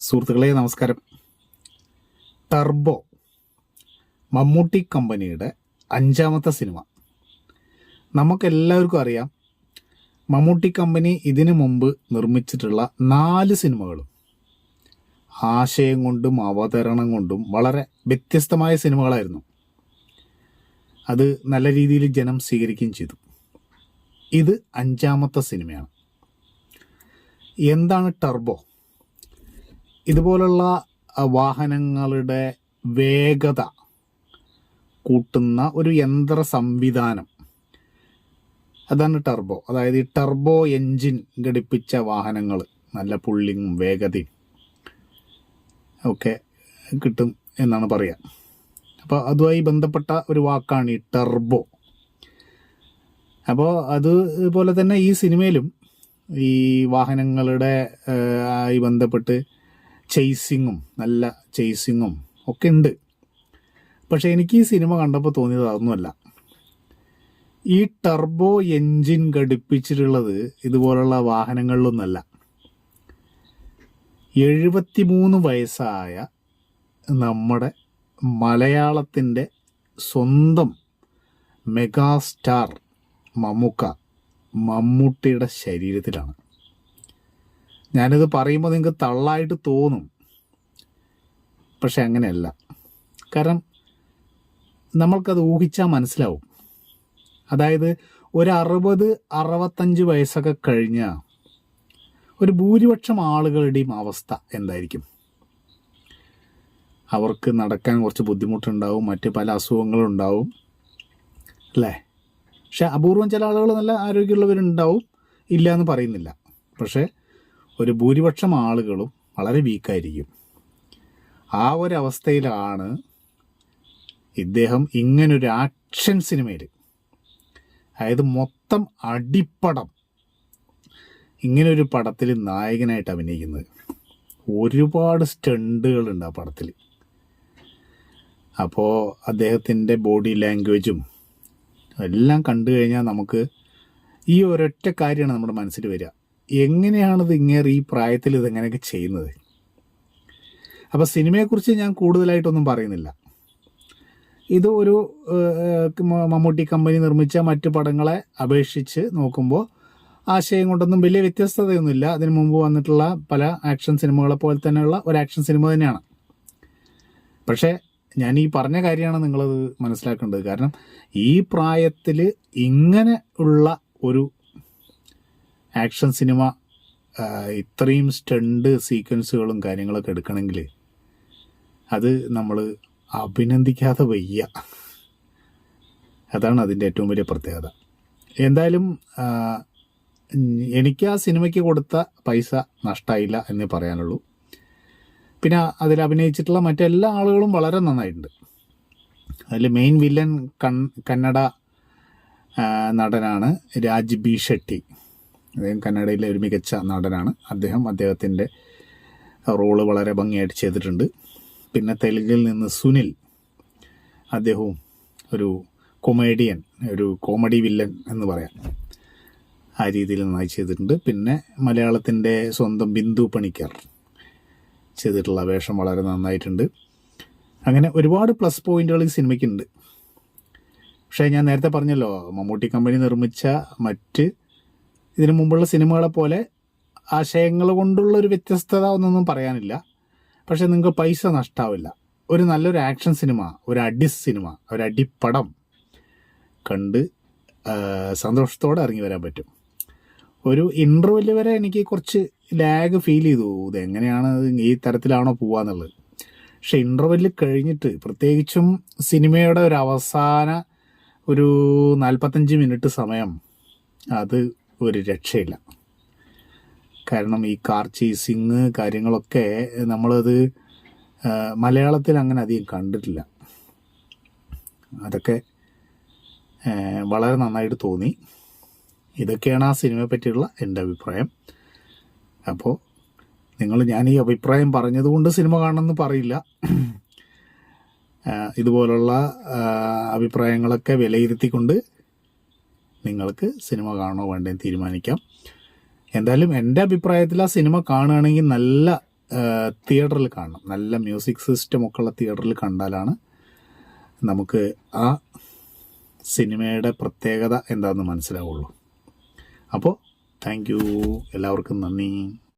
സുഹൃത്തുക്കളെ നമസ്കാരം. ടർബോ മമ്മൂട്ടി കമ്പനിയുടെ അഞ്ചാമത്തെ സിനിമ. നമുക്കെല്ലാവർക്കും അറിയാം മമ്മൂട്ടി കമ്പനി ഇതിനു മുമ്പ് നിർമ്മിച്ചിട്ടുള്ള നാല് സിനിമകളും ആശയം കൊണ്ടും അവതരണം കൊണ്ടും വളരെ വ്യത്യസ്തമായ സിനിമകളായിരുന്നു. അത് നല്ല രീതിയിൽ ജനം സ്വീകരിക്കുകയും ചെയ്തു. ഇത് അഞ്ചാമത്തെ സിനിമയാണ്. എന്താണ് ടർബോ? ഇതുപോലുള്ള വാഹനങ്ങളുടെ വേഗത കൂട്ടുന്ന ഒരു യന്ത്ര സംവിധാനം. അതാണ് ടർബോ. അതായത് ഈ ടർബോ എൻജിൻ ഘടിപ്പിച്ച വാഹനങ്ങൾ നല്ല പുള്ളിങ്ങും വേഗതയും ഒക്കെ കിട്ടും എന്നാണ് പറയുക അപ്പോൾ അതുമായി ബന്ധപ്പെട്ട ഒരു വാക്കാണ് ഈ ടർബോ. അപ്പോൾ അതുപോലെ തന്നെ ഈ സിനിമയിലും ഈ വാഹനങ്ങളുടെ ആയി ബന്ധപ്പെട്ട് ചേസിങ്ങും നല്ല ചേസിങ്ങും ഒക്കെ ഉണ്ട്. പക്ഷേ എനിക്ക് ഈ സിനിമ കണ്ടപ്പോൾ തോന്നിയത് അതൊന്നുമല്ല. ഈ ടർബോ എൻജിൻ ഘടിപ്പിച്ചിട്ടുള്ളത് ഇതുപോലുള്ള വാഹനങ്ങളിലൊന്നല്ല. എഴുപത്തിമൂന്ന് വയസ്സായ നമ്മുടെ മലയാളത്തിന്റെ സ്വന്തം മെഗാസ്റ്റാർ മമ്മുക്ക മമ്മൂട്ടിയുടെ ശരീരത്തിലാണ്. ഞാനിത് പറയുമ്പോൾ നിങ്ങൾക്ക് തള്ളായിട്ട് തോന്നും. പക്ഷെ അങ്ങനെയല്ല. കാരണം നമ്മൾക്കത് ഊഹിച്ചാൽ മനസ്സിലാവും. അതായത് ഒരു അറുപത് അറുപത്തഞ്ച് വയസ്സൊക്കെ കഴിഞ്ഞ ഒരു ഭൂരിപക്ഷം ആളുകളുടെയും അവസ്ഥ എന്തായിരിക്കും? അവർക്ക് നടക്കാൻ കുറച്ച് ബുദ്ധിമുട്ടുണ്ടാവും മറ്റ് പല അസുഖങ്ങളും ഉണ്ടാവും അല്ലേ? പക്ഷെ അപൂർവം ചില ആളുകൾ നല്ല ആരോഗ്യമുള്ളവരുണ്ടാവും ഇല്ല എന്ന് പറയുന്നില്ല. പക്ഷേ ഒരു ഭൂരിപക്ഷം ആളുകളും വളരെ വീക്കായിരിക്കും. ആ ഒരു അവസ്ഥയിലാണ് ഇദ്ദേഹം ഇങ്ങനൊരു ആക്ഷൻ സിനിമയിൽ അതായത് മൊത്തം അടിപ്പടം ഇങ്ങനൊരു പടത്തിൽ നായകനായിട്ട് അഭിനയിക്കുന്നത്. ഒരുപാട് സ്റ്റണ്ടുകളുണ്ട് ആ പടത്തിൽ അപ്പോൾ അദ്ദേഹത്തിന്റെ ബോഡി ലാംഗ്വേജും എല്ലാം കണ്ടു കഴിഞ്ഞാൽ നമുക്ക് ഈ ഒരൊറ്റ കാര്യമാണ് നമ്മുടെ മനസ്സിൽ വരിക. എങ്ങനെയാണിത് ഇങ്ങേറെ ഈ പ്രായത്തിൽ ഇതെങ്ങനെയൊക്കെ ചെയ്യുന്നത്? അപ്പോൾ സിനിമയെക്കുറിച്ച് ഞാൻ കൂടുതലായിട്ടൊന്നും പറയുന്നില്ല. ഇത് ഒരു മമ്മൂട്ടി കമ്പനി നിർമ്മിച്ച മറ്റു പടങ്ങളെ അപേക്ഷിച്ച് നോക്കുമ്പോൾ ആശയം കൊണ്ടൊന്നും വലിയ വ്യത്യസ്തതയൊന്നുമില്ല. അതിനു മുമ്പ് വന്നിട്ടുള്ള പല ആക്ഷൻ സിനിമകളെ പോലെ തന്നെയുള്ള ഒരു ആക്ഷൻ സിനിമ തന്നെയാണ്. പക്ഷേ ഞാൻ ഈ പറഞ്ഞ കാര്യമാണ് നിങ്ങളത് മനസ്സിലാക്കേണ്ടത്. കാരണം ഈ പ്രായത്തിൽ ഇങ്ങനെ ഉള്ള ഒരു ആക്ഷൻ സിനിമ ഇത്രയും സ്റ്റണ്ട് സീക്വൻസുകളും കാര്യങ്ങളൊക്കെ എടുക്കണമെങ്കിൽ അത് നമ്മൾ അഭിനന്ദിക്കാതെ വയ്യ. അതാണ് അതിന്റെ ഏറ്റവും വലിയ പ്രത്യേകത. എന്തായാലും എനിക്ക് ആ സിനിമയ്ക്ക് കൊടുത്ത പൈസ നഷ്ടമായില്ല എന്നേ പറയാനുള്ളൂ. പിന്നെ അതിൽ അഭിനയിച്ചിട്ടുള്ള മറ്റെല്ലാ ആളുകളും വളരെ നന്നായിട്ടുണ്ട്. അതിൽ മെയിൻ വില്ലൻ കൺ കന്നഡ നടനാണ് രാജ് ബി ഷെട്ടി അദ്ദേഹം കന്നഡയിലെ ഒരു മികച്ച നടനാണ്. അദ്ദേഹം അദ്ദേഹത്തിന്റെ റോൾ വളരെ ഭംഗിയായിട്ട് ചെയ്തിട്ടുണ്ട്. പിന്നെ തെലുങ്കിൽ നിന്ന് സുനിൽ അദ്ദേഹവും ഒരു കൊമേഡിയൻ ഒരു കോമഡി വില്ലൻ എന്ന് പറയാം. ആ രീതിയിൽ നന്നായി ചെയ്തിട്ടുണ്ട്. പിന്നെ മലയാളത്തിന്റെ സ്വന്തം ബിന്ദു പണിക്കർ ചെയ്തിട്ടുള്ള വേഷം വളരെ നന്നായിട്ടുണ്ട്. അങ്ങനെ ഒരുപാട് പ്ലസ് പോയിന്റുകൾ ഈ സിനിമയ്ക്കുണ്ട് പക്ഷേ ഞാൻ നേരത്തെ പറഞ്ഞല്ലോ മമ്മൂട്ടി കമ്പനി നിർമ്മിച്ച മറ്റ് ഇതിനു മുമ്പുള്ള സിനിമകളെ പോലെ ആശയങ്ങൾ കൊണ്ടുള്ള ഒരു വ്യത്യസ്തത ഒന്നൊന്നും പറയാനില്ല. പക്ഷെ നിങ്ങൾക്ക് പൈസ നഷ്ടാവില്ല. ഒരു നല്ലൊരു ആക്ഷൻ സിനിമ ഒരു അടി സിനിമ ഒരു അടിപ്പടം കണ്ട് സന്തോഷത്തോടെ ഇറങ്ങി വരാൻ പറ്റും. ഒരു ഇന്റർവെൽ വരെ എനിക്ക് കുറച്ച് ലാഗ് ഫീൽ ചെയ്തു. ഇത് എങ്ങനെയാണ് ഈ തരത്തിലാണോ പോവാന്നുള്ളത്. പക്ഷെ ഇന്റർവെൽ കഴിഞ്ഞിട്ട് പ്രത്യേകിച്ചും സിനിമയുടെ ഒരു അവസാന ഒരു നാൽപ്പത്തഞ്ച് മിനിറ്റ് സമയം അത് ഒരു രക്ഷയില്ല. കാരണം ഈ കാർ ചേസിങ് കാര്യങ്ങളൊക്കെ നമ്മളത് മലയാളത്തിൽ അങ്ങനെ അധികം കണ്ടിട്ടില്ല. അതൊക്കെ വളരെ നന്നായിട്ട് തോന്നി. ഇതൊക്കെയാണ് ആ സിനിമയെ പറ്റിയുള്ള എന്റെ അഭിപ്രായം. അപ്പോൾ നിങ്ങൾ ഞാൻ ഈ അഭിപ്രായം പറഞ്ഞതുകൊണ്ട് സിനിമ കാണണമെന്ന് പറയില്ല. ഇതുപോലുള്ള അഭിപ്രായങ്ങളൊക്കെ വിലയിരുത്തിക്കൊണ്ട് നിങ്ങൾക്ക് സിനിമ കാണണോ വേണ്ടെന്ന് തീരുമാനിക്കാം. എന്തായാലും എന്റെ അഭിപ്രായത്തിൽ ആ സിനിമ കാണുകയാണെങ്കിൽ നല്ല തിയേറ്ററിൽ കാണണം. നല്ല മ്യൂസിക് സിസ്റ്റം ഒക്കെ ഉള്ള തിയേറ്ററിൽ കണ്ടാലാണ് നമുക്ക് ആ സിനിമയുടെ പ്രത്യേകത എന്താണെന്ന് മനസ്സിലാവുള്ളൂ. അപ്പോൾ താങ്ക് യു. എല്ലാവർക്കും നന്ദി.